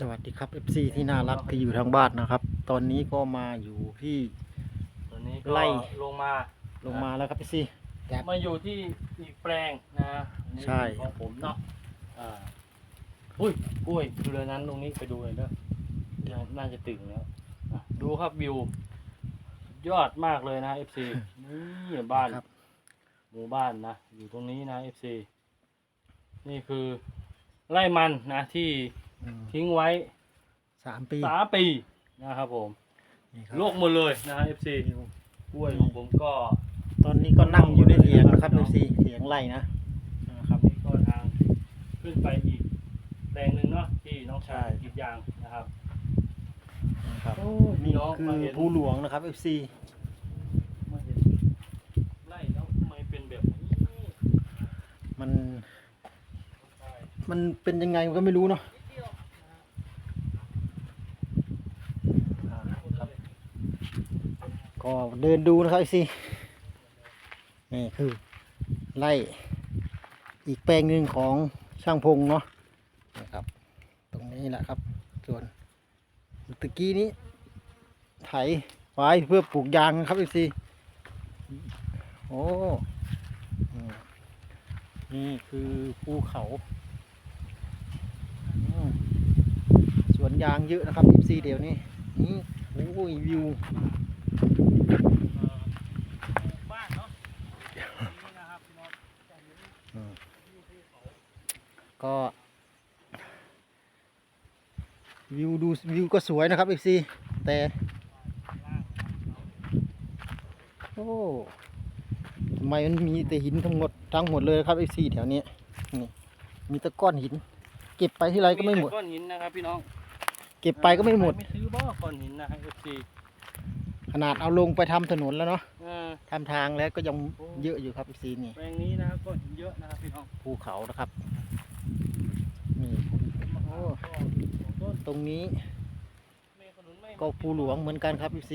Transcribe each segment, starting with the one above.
สวัสดีครับ FC ที่น่ารักที่อยู่ทางบ้านนะครับ ตอนนี้ก็มาอยู่ที่ตอนนี้ก็ไล่ ลงมา ลงมาแล้วครับ FC ครับ มาอยู่ที่อีกแปลงนะอันนี้ใช่ ของผมเนาะอ่าอุ้ยกล้วยดูเลยนั้นตรงนี้ไปดูเลยเด้อเดี๋ยวน่าจะตึงแล้วอะดูครับวิวยอดมากเลยนะ FC นี่บ้านครับ หมู่บ้านนะอยู่ตรงนี้นะ FC นี่คือไร่มันนะที่ อืมทิ้งไว้สามปีสามปีนะครับผมนี่ครับโลกหมดเลยนะ FC กล้วยของผมก็ตอนนี้ก็นั่งอยู่ในเถียงนะครับ FC เถียงไร่นะนะครับนี่ก็ทางขึ้นไปอีกแปลงหนึ่งเนาะที่น้องชายใช่กรีดยางนะครับ นะครับโอ้นี่พี่น้องคือมาเห็นภูหลวงนะครับ FC มาเห็นไล่แล้วทำไมเป็นแบบนี้มันใช่มันเป็นยังไงก็ไม่รู้เนาะ นิดเดียวนะฮะ อ่าครับ ก็เดินดูนะครับ FC นี่คือไร่อีกแปลงหนึ่งของช่างพงเนาะนะครับ ตรงนี้แหละครับ ส่วนตะกี้นี้ ไถไว้เพื่อปลูกยางนะครับ FC โอ้อืมนี่คือภูเขาอืมสวนยางเยอะนะครับ FC เดี๋ยวนี้นี่โอ้ยวิวเอ่อปลูก บ้านเนาะนี่นะครับพี่น้องจะเห็นอืมวิวภูเขาก็ วิวดูวิวก็สวยนะครับ FC แต่โอ้ทำไมมันมีแต่หินทั้งหมดทั้งหมดเลยครับ FC แถวเนี้ยนี่มีแต่ก้อนหิน เก็บไปที่ไรก็ไม่หมดแต่ก้อนหินนะครับพี่น้อง เก็บไปก็ไม่หมด ไม่ซื้อบ่ก้อนหินนะครับ FC ขนาดเอาลงไปทำถนนแล้วเนาะเออทำทางแล้วก็ยังเยอะอยู่ครับ FC นี่แปลงนี้นะครับก้อนหินเยอะนะครับพี่น้องภูเขานะครับนี่โอ้ตรงนี้เมฆขนุนไม่ก็ภูหลวงเหมือนกันครับ FC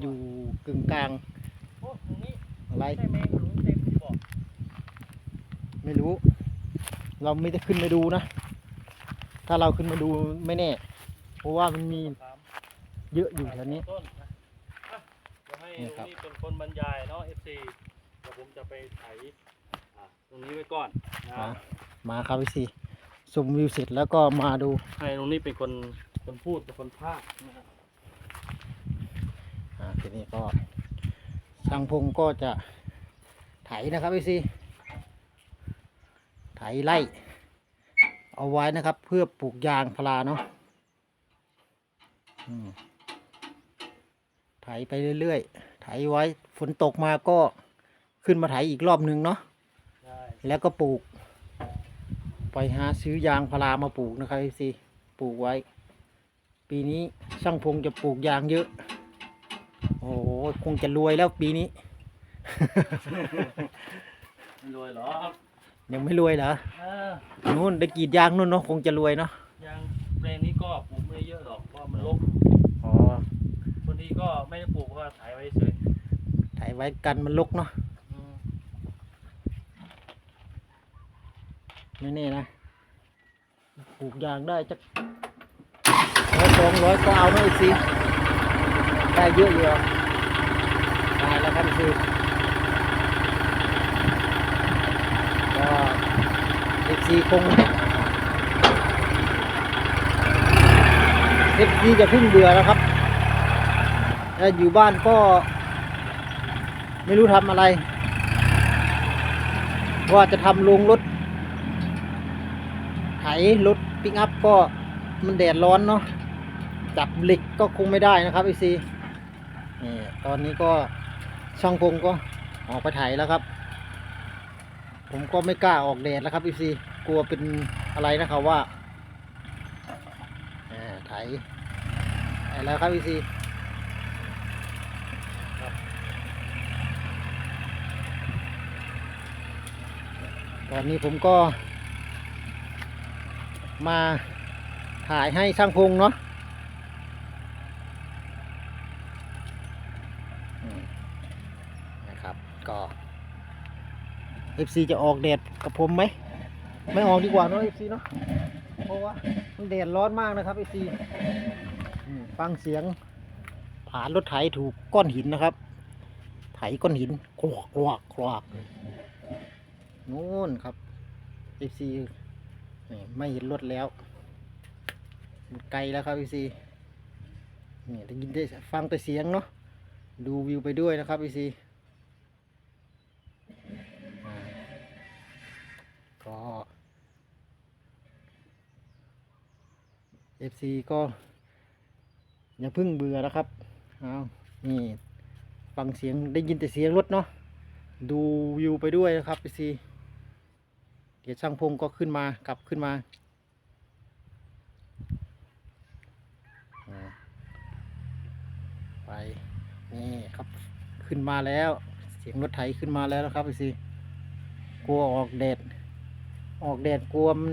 อยู่กึ่งกลางโอ้ตรงนี้อะไรใช่เมฆขนุนเต็มบอกไม่รู้ เราไม่ได้ขึ้นมาดูนะ ถ้าเราขึ้นมาดูไม่แน่ เพราะว่ามันมีถาม เยอะอยู่แถวนี้ ต้นนะอะเดี๋ยวให้นี่ลุงครับนี่เป็นคนบรรยายเนาะ FC เดี๋ยวผมจะไปไถอะตรงนี้ไว้ก่อนนะ มามาครับพี่ซีชมวิวเสร็จแล้วก็มาดู ให้ลุงนี่เป็นคนคนพูดเป็นคนพากย์นะครับอ่าทีนี้ก็ช่างพงก็จะไถนะครับพี่ซีไถไล่ เอาไว้นะครับ เพื่อปลูกยางพาราเนาะอืม ไถไปเรื่อยๆ ไถไว้ฝนตกมาก็ขึ้นมาไถอีกรอบหนึ่งเนาะใช่แล้วก็ปลูก ไปหาซื้อยางพารามาปลูกนะครับพี่ซีปลูกไว้ ปีนี้ช่างพงจะปลูกยางเยอะ โอ้โหคงจะรวยแล้วปีนี้ไม่รวยเหรอครับยังไม่รวยเหรอเออนู่นได้กรีดยางนู่นเนาะคงจะรวยเนาะยังแปลงนี้ก็ปลูกไม่ได้เยอะหรอกเพราะมันรกอ๋อคน ที่ก็ไม่ได้ปลูกเพราะว่าถ่ายไว้เฉยไถไว้กันมันลกเนาะอืมไม่แน่นะปลูกยางได้จักร้อยสองร้อยก็เอาเนาะอีกสิได้เยอะอยู่อะได้แล้วครับคือก็เอฟซีคงเอฟซีจะเพึ่งเบื่อแล้วครับ ถ้าอยู่บ้านก็ ไม่รู้ทำอะไร ว่าจะทำโรงรถ ไถรถปิกอัพก็มันแดดร้อนเนาะจับเหล็กก็คงไม่ได้นะครับไอซีนี่ตอนนี้ก็ช่างพงก็ออกไปไถแล้วครับ ผมก็ไม่กล้าออกแดดแล้วครับไอซีกลัวเป็นอะไรนะครับว่าอ่าไถไถแล้วครับไอซี ตอนนี้ผมก็ มาถ่ายให้ช่างพงเนาะนะครับก็ FC จะออกแดดกับผมไหม ไม่ออกดีกว่าเนาะ FC เนาะเพราะว่ามันแดดร้อนมากนะครับไอซีฟังเสียงผ่านรถไถถูกก้อนหินนะครับ ไถก้อนหินควักควักควัก นู่นครับไอซีไม่เห็นรถแล้วไกลแล้วครับไอซีนี่ได้ยินได้ฟังแต่เสียงเนาะดูวิวไปด้วยนะครับไอซีก็ FC ก็อย่าพึ่งเบื่อนะครับเอานี่ฟังเสียงได้ยินแต่เสียงรถเนาะดูวิวไปด้วยนะครับ FC ดี๋ยวช่างพงก็ขึ้นมากลับขึ้นมาไปนี่ครับขึ้นมาแล้ว เสียงรถไถขึ้นมาแล้วนะครับ FC กลัวออกแดด ออกแดดกลัวมัน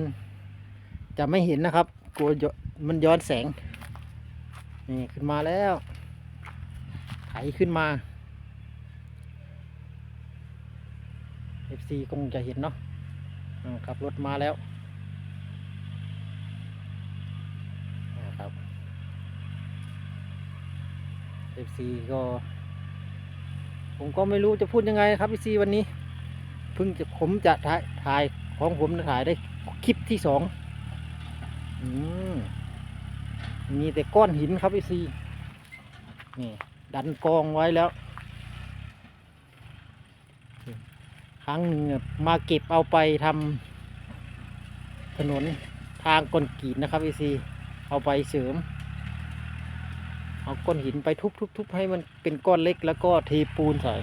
จะไม่เห็นนะครับกลัวมันย้อนแสงนี่ขึ้นมาแล้วไถขึ้นมา FC คงจะเห็นเนาะ ขับรถมาแล้วนะครับ FC ก็ ผมก็ไม่รู้จะพูดยังไงครับ FC วันนี้เพิ่งจะผมจะถ่ายถ่ายของผมถ่ายได้คลิปที่สองอืมมีแต่ก้อนหินครับไอซีนี่ดันกองไว้แล้ว ครั้งหนึ่งมาเก็บเอาไปทำถนนทางคอนกรีตนะครับไอซีเอาไปเสริม เอาก้อนหินไปทุบๆๆให้มันเป็นก้อนเล็กแล้วก็เทปูนใส่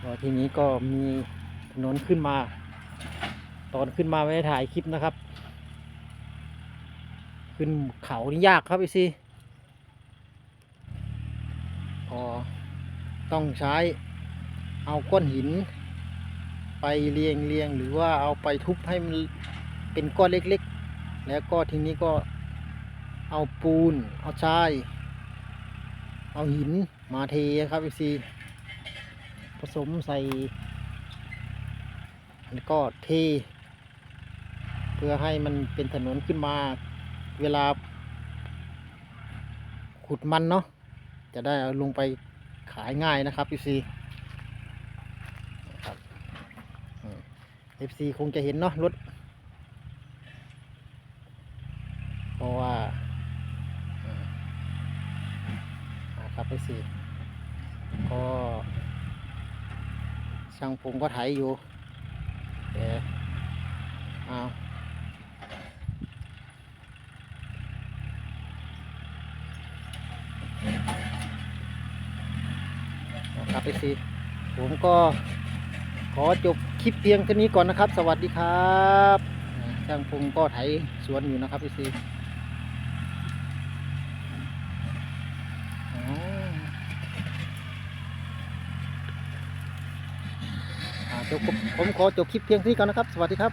แล้วทีนี้ก็มีถนนขึ้นมา ตอนขึ้นมาไม่ได้ถ่ายคลิปนะครับ ขึ้นเขานี่ยากครับไอซีก็ต้องใช้เอาก้อนหิน ไปเรียงเรียงหรือว่าเอาไปทุบให้มันเป็นก้อนเล็กๆ แล้วก็ทีนี้ก็เอาปูน เอาทราย เอาหินมาเทครับไอซีผสมใส่แล้วก็เท เพื่อให้มันเป็นถนนขึ้นมาเวลา ขุดมันเนาะจะได้เอาลงไปขายง่ายนะครับ FC ครับอืม FC คงจะเห็นเนาะรถ เพราะว่าครับ FC ก็ช่างผมก็ไถอยู่แต่เอาครับไอซีผมก็ขอจบ คลิปเพียงแค่นี้ก่อนนะครับ สวัสดีครับช่างพงก็ไถสวนอยู่นะครับพี่ซีจบผมขอจบคลิปเพียงท่านี้ก่อนนะครับ สวัสดีครับ